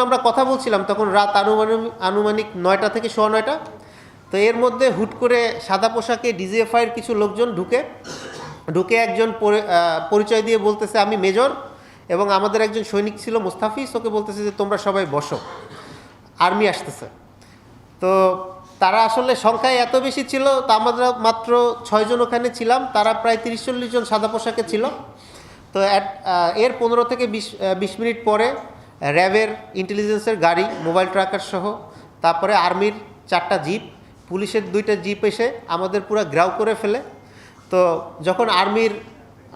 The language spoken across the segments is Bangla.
আমরা কথা বলছিলাম, তখন রাত আনুমানিক আনুমানিক নয়টা থেকে সোয়া নয়টা। তো এর মধ্যে হুট করে সাদা পোশাকে ডিজিএফআইয়ের কিছু লোকজন ঢুকে ঢুকে একজন পরি- পরিচয় দিয়ে বলতেছে, আমি মেজর এবং আমাদের একজন সৈনিক ছিল মুস্তাফিজ। ওকে বলতেছে যে, তোমরা সবাই বসো। আর্মি আসতেছে। তো তারা আসলে সংখ্যায় এত বেশি ছিল, তা আমরা মাত্র ছয়জন ওখানে ছিলাম। তারা প্রায় তিরিশ চল্লিশ জন সাদা পোশাকে ছিল। তো এর পনেরো থেকে বিশ বিশ মিনিট পরে র্যাবের ইন্টেলিজেন্সের গাড়ি মোবাইল ট্রাকার সহ, তারপরে আর্মির চারটা জিপ পুলিশের দুইটা জিপ এসে আমাদের পুরো গ্রাউ করে ফেলে। তো যখন আর্মির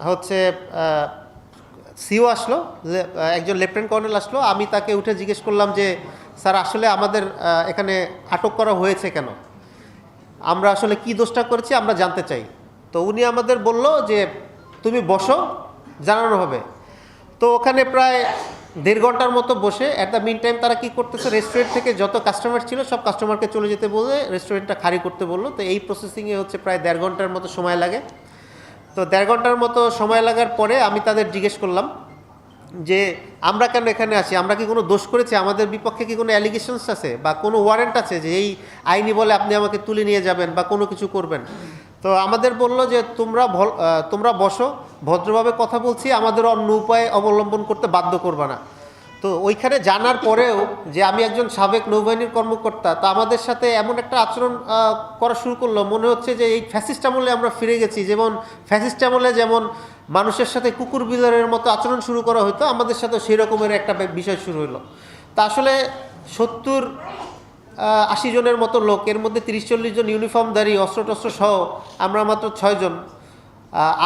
হচ্ছে সিও আসলো একজন লেফটেন্যান্ট কর্নেল আসলো, আমি তাকে উঠে জিজ্ঞেস করলাম যে, স্যার, আসলে আমাদের এখানে আটক করা হয়েছে কেন? আমরা আসলে কি দোষটা করেছি আমরা জানতে চাই। তো উনি আমাদের বলল যে, তুমি বসো, জানানো হবে। তো ওখানে প্রায় দেড় ঘণ্টার মতো বসে অ্যাট দ্য মিন টাইম তারা কি করতেছে? রেস্টুরেন্ট থেকে যত কাস্টমার ছিল, সব কাস্টমারকে চলে যেতে বলে রেস্টুরেন্টটা খালি করতে বলল। তো এই প্রসেসিংয়ে হচ্ছে প্রায় দেড় ঘণ্টার মতো সময় লাগে। তো দেড় ঘণ্টার মতো সময় লাগার পরে আমি তাদের জিজ্ঞেস করলাম যে, আমরা কেন এখানে আছি? আমরা কি কোনো দোষ করেছি? আমাদের বিপক্ষে কি কোনো অ্যালিগেশনস আছে? বা কোনো ওয়ারেন্ট আছে যে এই আইনি বলে আপনি আমাকে তুলে নিয়ে যাবেন বা কোনো কিছু করবেন? তো আমাদের বলল যে তোমরা তোমরা বসো, ভদ্রভাবে কথা বলছি, আমাদের অন্য উপায় অবলম্বন করতে বাধ্য করবে না। তো ওইখানে জানার পরেও যে আমি একজন সাবেক নৌবাহিনীর কর্মকর্তা, তা আমাদের সাথে এমন একটা আচরণ করা শুরু করল। মনে হচ্ছে যে এই ফ্যাসিস্ট আমলে আমরা ফিরে গেছি। যেমন ফ্যাসিস্ট আমলে যেমন মানুষের সাথে কুকুর বিড়ালের মতো আচরণ শুরু করা হতো আমাদের সাথে সেই রকমের একটা বিষয় শুরু হলো তা আসলে সত্তর আশি জনের মতো লোক, এর মধ্যে তিরিশ চল্লিশ জন ইউনিফর্মধারী অস্ত্র টস্ত্র সহ আমরা মাত্র ছয়জন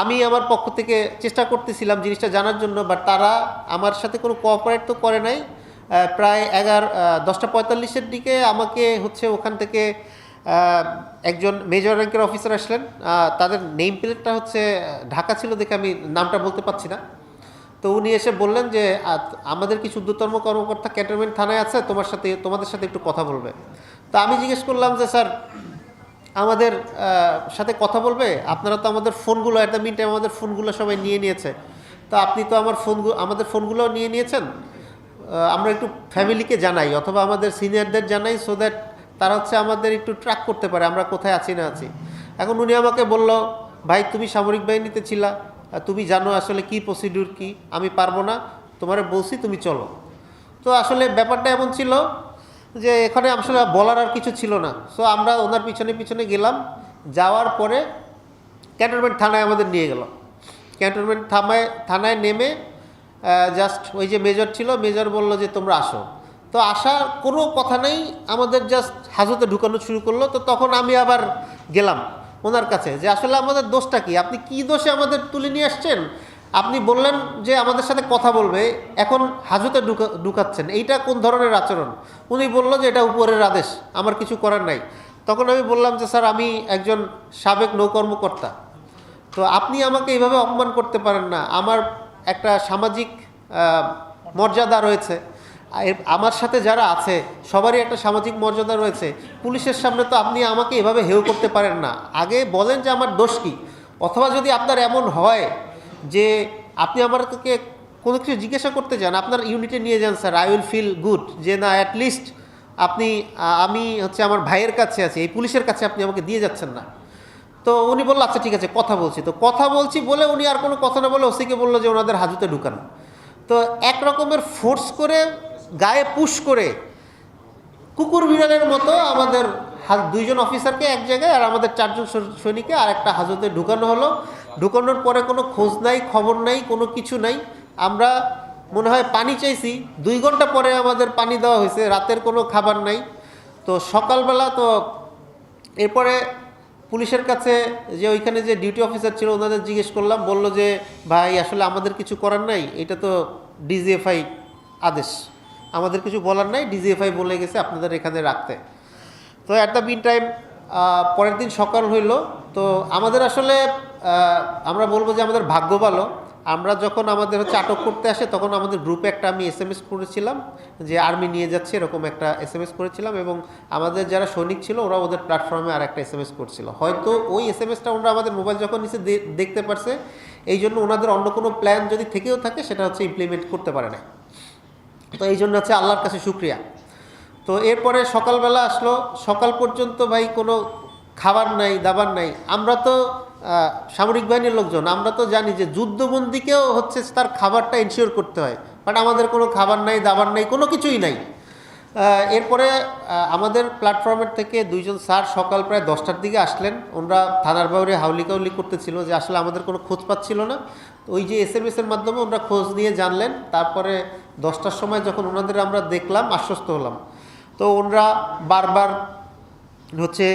আমি আমার পক্ষ থেকে চেষ্টা করতেছিলাম জিনিসটা জানার জন্য বাট তারা আমার সাথে কোনো কোঅপারেট তো করে নাই। প্রায় এগারো দশটা পঁয়তাল্লিশের দিকে আমাকে হচ্ছে ওখান থেকে একজন মেজর র্যাঙ্কের অফিসার আসলেন। তাদের নেম প্লেটটা হচ্ছে ঢাকা ছিল দেখে আমি নামটা বলতে পারছি না। তো উনি এসে বললেন যে আমাদের কিছু উদ্যতম কর্মকর্তা ক্যান্টনমেন্ট থানায় আছে? তোমার সাথে, তোমাদের সাথে একটু কথা বলবে। তো আমি জিজ্ঞেস করলাম যে, স্যার, আমাদের সাথে কথা বলবে? আপনারা তো আমাদের ফোনগুলো, অ্যাট দ্য আমাদের ফোনগুলো সবাই নিয়ে নিয়েছে। তো আপনি তো আমার ফোনগুলো আমাদের ফোনগুলোও নিয়ে নিয়েছেন। আমরা একটু ফ্যামিলিকে জানাই, অথবা আমাদের সিনিয়রদের জানাই সো দ্যাট তারা হচ্ছে আমাদের একটু ট্র্যাক করতে পারে, আমরা কোথায় আছি না আছি। এখন উনি আমাকে বলল, ভাই, তুমি সামরিক বাহিনীতে ছিলা তুমি জানো আসলে কি প্রসিডিউর কি? আমি পারব না। তোমারে বলছি তুমি চলো। তো আসলে ব্যাপারটা এমন ছিল যে এখানে আসলে বলার আর কিছু ছিল না। সো আমরা ওনার পিছনে পিছনে গেলাম। যাওয়ার পরে ক্যান্টনমেন্ট থানায় আমাদের নিয়ে গেল। ক্যান্টনমেন্ট থানায় থানায় নেমে জাস্ট ওই যে মেজর ছিল মেজর বলল যে তোমরা আসো। তো আসার কোনো কথা নেই। আমাদের জাস্ট হাজতে ঢুকানো শুরু করল। তো তখন আমি আবার গেলাম। ওনার কাছে যে আসলে আমাদের দোষটা কি? আপনি কি দোষে আমাদের তুলে নিয়ে আসছেন? আপনি বললেন যে আমাদের সাথে কথা বলবে, এখন হাজতে ঢুকা, ঢুকাচ্ছেন। এইটা কোন ধরনের আচরণ? উনি বলল যে এটা উপরের আদেশ, আমার কিছু করার নাই। তখন আমি বললাম যে, স্যার, আমি একজন সাবেক নৌকর্মকর্তা। তো আপনি আমাকে এইভাবে অপমান করতে পারেন না। আমার একটা সামাজিক মর্যাদা রয়েছে। আমার সাথে যারা আছে, সবারই একটা সামাজিক মর্যাদা রয়েছে। পুলিশের সামনে তো আপনি আমাকে এভাবে হেউ করতে পারেন না। আগে বলেন যে আমার দোষ কী। অথবা যদি আপনার এমন হয় যে আপনি আমাকে কোনো কিছু জিজ্ঞাসা করতে চান আপনার ইউনিটে নিয়ে যান sir I will feel good যে, না অ্যাটলিস্ট আপনি আমি হচ্ছে আমার ভাইয়ের কাছে আছি, এই পুলিশের কাছে আপনি আমাকে দিয়ে যাচ্ছেন না। তো উনি বলল আচ্ছা ঠিক আছে, কথা বলছি। তো কথা বলছি বলে উনি আর কোনো কথা না বলে ওসিকে বলল যে, ওনাদের হাজতে ঢুকানো। তো এক রকমের ফোর্স করে গায়ে পুশ করে কুকুর বিড়ালের মতো আমাদের দুইজন অফিসারকে এক জায়গায় আর আমাদের চারজন সৈনিককে আর একটা হাজতে ঢুকানো হলো। ঢুকানোর পরে কোনো খোঁজ নাই, খবর নাই, কোনো কিছু নাই। আমরা মনে হয় পানি চাইছি। দুই ঘণ্টা পরে আমাদের পানি দেওয়া হয়েছে, রাতের কোনো খাবার নাই। তো সকালবেলা তো এরপরে পুলিশের কাছে যে ওইখানে যে ডিউটি অফিসার ছিল, ওনাদের জিজ্ঞেস করলাম, বলল যে, ভাই, আসলে আমাদের কিছু করার নাই? এটা তো ডিজিএফআই আদেশ। আমাদের কিছু বলার নাই ডিজিএফআই বলে গেছে, আপনাদের এখানে রাখতে। তো অ্যাট দ্য মিন টাইম পরের দিন সকাল হইল, তো আমাদের আসলে আমরা বলব যে আমাদের ভাগ্য ভালো। আমরা যখন আমাদের হচ্ছে আটক করতে আসে, তখন আমাদের গ্রুপে একটা আমি এস এম এস করেছিলাম, যে আর্মি নিয়ে যাচ্ছে, এরকম একটা এস এম এস করেছিলাম এবং আমাদের যারা সৈনিক ছিল ওরা ওদের প্ল্যাটফর্মে আর একটা এস এম এস করছিল। হয়তো ওই এস এম এসটা ওরা আমাদের মোবাইল যখন নিচে দেখতে পারছে, এই জন্য ওনাদের অন্য কোনো প্ল্যান যদি থেকেও থাকে, সেটা হচ্ছে ইমপ্লিমেন্ট করতে পারে না। তো এই জন্য হচ্ছে আল্লাহর কাছে শুক্রিয়া। তো এরপরে সকালবেলা আসলো, সকাল পর্যন্ত ভাই কোনো খাবার নাই, দাবার নাই। আমরা তো সামরিক বাহিনীর লোকজন, আমরা তো জানি যে যুদ্ধবন্দিকেও হচ্ছে তার খাবারটা ইনশিওর করতে হয়। বাট আমাদের কোনো খাবার নাই, দাবার নাই, কোনো কিছুই নাই। এরপরে আমাদের প্ল্যাটফর্মের থেকে দুইজন স্যার সকাল প্রায় দশটার দিকে আসলেন। ওনারা থানার বাউরে হাউলি কাউলি করতেছিল যে আসলে আমাদের কোনো খোঁজ পাচ্ছিল না। ওই যে এস এম এর মাধ্যমে ওনারা খোঁজ নিয়ে জানলেন। তারপরে দশটার সময় যখন ওনাদের আমরা দেখলাম, আশ্বস্ত হলাম। তো ওনারা বারবার হচ্ছে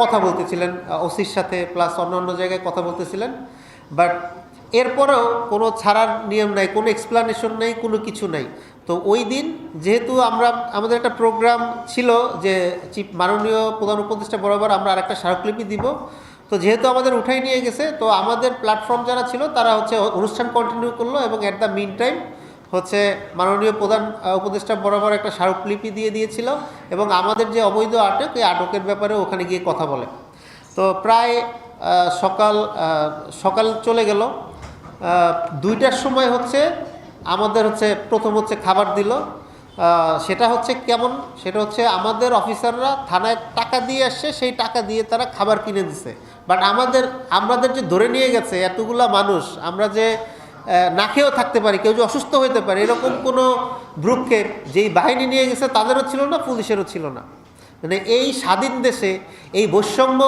কথা বলতেছিলেন ওসির সাথে প্লাস অন্য অন্য জায়গায় কথা বলতেছিলেন। বাট এরপরেও কোনো ছাড়ার নিয়ম নাই, কোনো এক্সপ্লানেশন নেই, কোনো কিছু নাই। তো ওই দিন যেহেতু আমরা, আমাদের একটা প্রোগ্রাম ছিল যে চিফ মাননীয় প্রধান উপদেষ্টা বরাবর আমরা আরেকটা স্মারকলিপি দিব। তো যেহেতু আমাদের উঠাই নিয়ে গেছে, তো আমাদের প্ল্যাটফর্ম যারা ছিল তারা হচ্ছে অনুষ্ঠান কন্টিনিউ করল এবং অ্যাট দ্য মিন টাইম হচ্ছে মাননীয় প্রধান উপদেষ্টা বরাবর একটা স্মারকলিপি দিয়ে দিয়েছিল এবং আমাদের যে অবৈধ আটক, এই আটকের ব্যাপারে ওখানে গিয়ে কথা বলে। তো প্রায় সকাল সকাল চলে গেল। দুইটার সময় হচ্ছে আমাদের হচ্ছে প্রথম হচ্ছে খাবার দিল। সেটা হচ্ছে কেমন? সেটা হচ্ছে আমাদের অফিসাররা থানায় টাকা দিয়ে আসছে, সেই টাকা দিয়ে তারা খাবার কিনে দিছে। বাট আমাদের আমাদের যে ধরে নিয়ে গেছে এতগুলা মানুষ, আমরা যে না খেয়েও থাকতে পারি, কেউ যে অসুস্থ হতে পারে, এরকম কোনো ভ্রুক্ষেপ যেই বাহিনী নিয়ে গেছে, তাদেরও ছিল না, পুলিশেরও ছিল না। মানে এই স্বাধীন দেশে এই বৈষম্য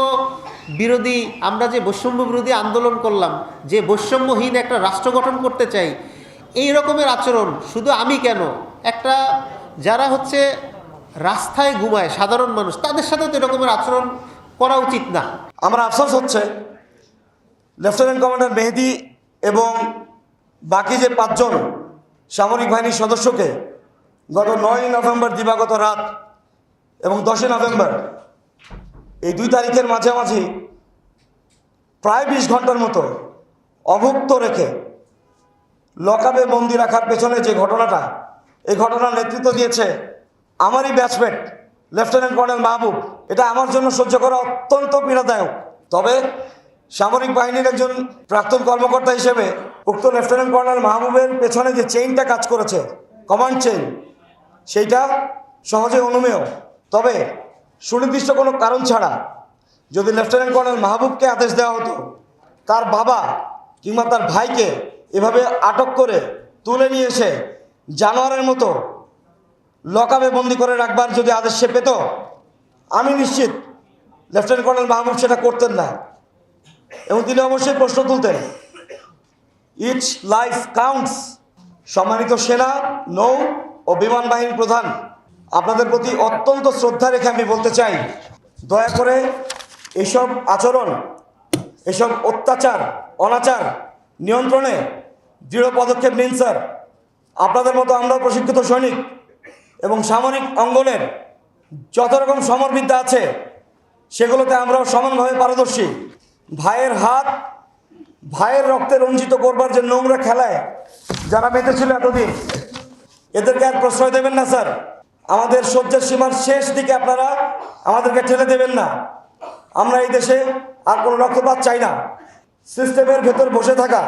বিরোধী, আমরা যে বৈষম্য বিরোধী আন্দোলন করলাম, যে বৈষম্যহীন একটা রাষ্ট্র গঠন করতে চাই, এই রকমের আচরণ শুধু আমি কেন? একটা যারা হচ্ছে রাস্তায় ঘুমায়, সাধারণ মানুষ, তাদের সাথে তো এরকমের আচরণ করা উচিত না। আমার আফসোস হচ্ছে, লেফটেন্যান্ট কমান্ডার মেহেদি এবং বাকি যে পাঁচজন সামরিক বাহিনীর সদস্যকে গত নয় নভেম্বর দিবাগত রাত এবং দশই নভেম্বর এই দুই তারিখের মাঝামাঝি প্রায় বিশ ঘণ্টার মতো অভুক্ত রেখে লকআপে বন্দি রাখার পেছনে যে ঘটনাটা, এই ঘটনার নেতৃত্ব দিয়েছে আমারই ব্যাচমেট লেফটেন্যান্ট কর্নেল মাহবুব। এটা আমার জন্য সহ্য করা অত্যন্ত পীড়াদায়ক। তবে সামরিক বাহিনীর একজন প্রাক্তন কর্মকর্তা হিসেবে উক্ত লেফটেন্যান্ট কর্নেল মাহবুবের পেছনে যে চেইনটা কাজ করেছে কমান্ড চেইন সেইটা সহজে অনুমেয়। তবে সুনির্দিষ্ট কোনো কারণ ছাড়া যদি লেফটেন্যান্ট কর্নেল মাহবুবকে আদেশ দেওয়া হতো, তার বাবা কিংবা তার ভাইকে এভাবে আটক করে তুলে নিয়ে এসে জানোয়ারের মতো লকাবে বন্দি করে রাখবার যদি আদেশ সে পেত, আমি নিশ্চিত লেফটেন্যান্ট কর্নেল মাহবুব সেটা করতেন না। এবং তিনি অবশ্যই প্রশ্ন তুলতেন ইচ লাইফ কাউন্টস সম্মানিত সেনা, নৌ ও বিমান বাহিনীর প্রধান আপনাদের প্রতি অত্যন্ত শ্রদ্ধা রেখে আমি বলতে চাই, দয়া করে এইসব আচরণ, এসব অত্যাচার, অনাচার নিয়ন্ত্রণে দৃঢ় পদক্ষেপ নিন স্যার। আপনাদের মতো আমরা প্রশিক্ষিত সৈনিক এবং সামরিক অঙ্গনের যত রকম সমরবিদ্যা আছে, সেগুলোতে আমরাও সমানভাবে পারদর্শী। ভাইয়ের হাত, ভাইয়ের রক্তে রঞ্জিত করবার যে নোংরা খেলায় যারা মেতেছিল এতদিন, এদেরকে আর প্রশ্রয় দেবেন না, স্যার। আমাদের সহ্যের সীমার শেষ দিকে আপনারা আমাদেরকে ঠেলে দেবেন না। আমরা এই দেশে আর কোনো রক্তপাত চাই না। সিস্টেমের ভেতর বসে থাকা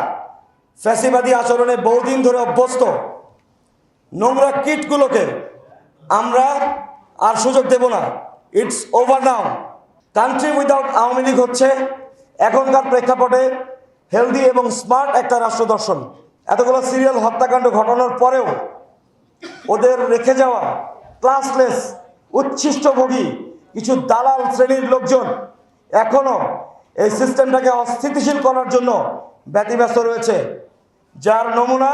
ফ্যাসিবাদী আচরণে বহুদিন ধরে অভ্যস্ত। নোংরা কিটগুলোকে আমরা আর সুযোগ দেব না। It's over now country without Awami League হচ্ছে এখনকার প্রেক্ষাপটে হেলদি এবং স্মার্ট একটা রাষ্ট্র দর্শন। এতগুলো সিরিয়াল হত্যাকাণ্ড ঘটানোর পরেও ওদের রেখে যাওয়া ক্লাসলেস উচ্ছিষ্টভোগী কিছু দালাল শ্রেণির লোকজন এখনও এই সিস্টেমটাকে অস্থিতিশীল করার জন্য ব্যতিব্যস্ত রয়েছে। যার নমুনা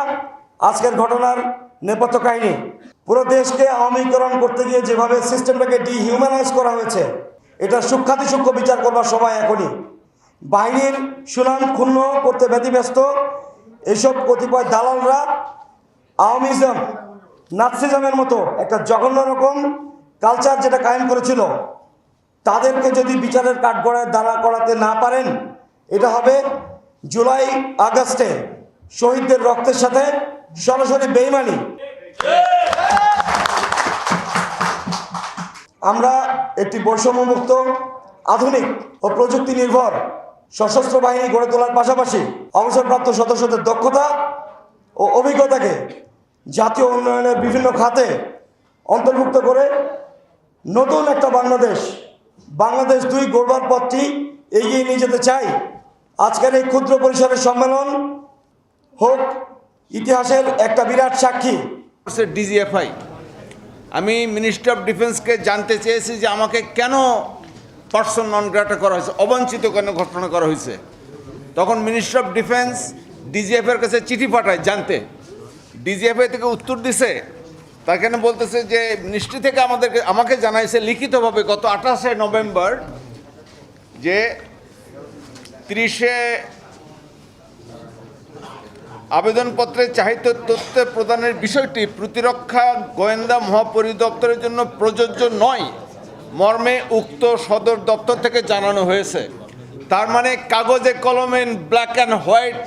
আজকের ঘটনার নেপথ্য কাহিনী। পুরো দেশকে আওয়ামীকরণ করতে গিয়ে যেভাবে সিস্টেমটাকে ডিহিউম্যানাইজ করা হয়েছে, এটা সূক্ষাতি সূক্ষ্ম বিচার করবার সময় এখনই। বাহিনীর সুনাম ক্ষুণ্ণ করতে ব্যতিব্যস্ত এইসব কতিপয় দালালরা আওয়ামিজম নাৎসিজমের মতো একটা জঘন্য রকম কালচার যেটা কায়েম করেছিল, তাদেরকে যদি বিচারের কাঠগড়ায় দাঁড়া করাতে না পারেন, এটা হবে জুলাই আগস্টে শহীদদের রক্তের সাথে সরাসরি বেইমানি। আমরা একটি বৈষম্যমুক্ত, আধুনিক ও প্রযুক্তি নির্ভর সশস্ত্র বাহিনী গড়ে তোলার পাশাপাশি অবসরপ্রাপ্ত সদস্যদের দক্ষতা ও অভিজ্ঞতাকে জাতীয় উন্নয়নের বিভিন্ন খাতে অন্তর্ভুক্ত করে নতুন একটা বাংলাদেশ বাংলাদেশ দুই গড়বার পথটি এগিয়ে নিয়ে যেতে চাই। আজকের এই ক্ষুদ্র পরিসরের সম্মেলন হোক, ইতিহাসের একটা বিরাট সাক্ষী। ডিজিএফআই আমি মিনিস্ট্রি অফ ডিফেন্সকে জানতে চেয়েছি যে আমাকে কেন পার্সন নন গ্রাটা করা হয়েছে, অবাঞ্ছিত কেন ঘটনা করা হয়েছে। তখন মিনিস্ট্রি অফ ডিফেন্স ডিজিএফের কাছে চিঠি পাঠায় জানতে। ডিজিএফআই থেকে উত্তর দিছে, তার কেন বলতেছে যে মিনিস্ট্রি থেকে আমাদেরকে, আমাকে জানাইছে লিখিতভাবে গত আঠাশে নভেম্বর যে তিরিশে আবেদনপত্রে চাহিত তথ্য প্রদানের বিষয়টি প্রতিরক্ষা গোয়েন্দা মহাপরিদপ্তরের জন্য প্রযোজ্য নয়, মর্মে উক্ত সদর দপ্তর থেকে জানানো হয়েছে। তার মানে কাগজে কলমে ব্ল্যাক অ্যান্ড হোয়াইট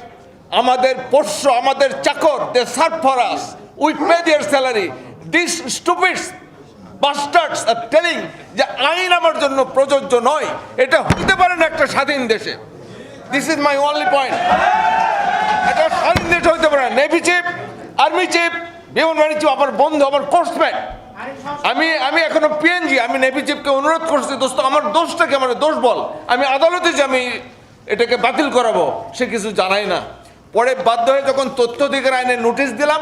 আমাদের পোষ্য, আমাদের চাকর they serve for us we pay their salary this stupids bastards R telling যে আইন আমার জন্য প্রযোজ্য নয়। এটা হতে পারে না একটা স্বাধীন দেশে। This is my only point এটা স্বাধীন দেশ হইতে পারে নেভি চিফ আর্মি চিফ বিমান চিফ আমার বন্ধু, আমার কোর্সমেট আমি আমি এখনও পিএনজি আমি নেভি চিফকে অনুরোধ করছি, দোস্ত, আমার দোষটাকে, আমার দোষ বল। আমি আদালতে যে আমি এটাকে বাতিল করাবো, সে কিছু জানাই না। পরে বাধ্য হয়ে যখন তথ্য অধিকার আইনে নোটিশ দিলাম,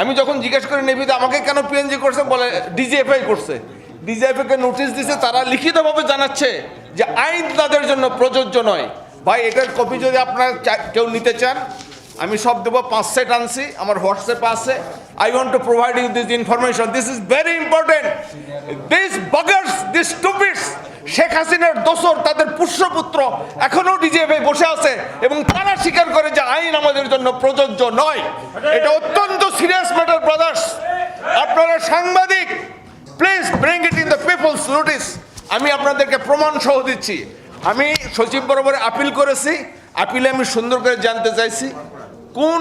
আমি যখন জিজ্ঞেস করি নেভিতে আমাকে কেন পিএনজি করছে? বলে ডিজিএফআই করছে। ডিজিএফআই কে নোটিশ দিছে, তারা লিখিতভাবে জানাচ্ছে যে আইন তাদের জন্য প্রযোজ্য নয়। ভাই, এটার কপি যদি আপনারা কেউ নিতে চান, আমি সব দেবো, পাঁচ সেট আনছি, আমার হোয়াটসঅ্যাপে আছে। I want to provide you this information this is very important this buggers this stupids Sheikh হাসিনার দোসর, তাদের পুষ্যপুত্র এখনও ডিজিএফআই বসে আছে এবং তারা স্বীকার করে যে আইন আমাদের জন্য প্রযোজ্য নয়। এটা অত্যন্ত সিরিয়াস ম্যাটার ব্রাদার্স আপনারা সাংবাদিক please bring it in the people's notice আমি আপনাদেরকে প্রমাণ সহ দিচ্ছি। আমি সচিব বরাবর আপিল করেছি। আপিলে আমি সুন্দর করে জানতে চাইছি। কোন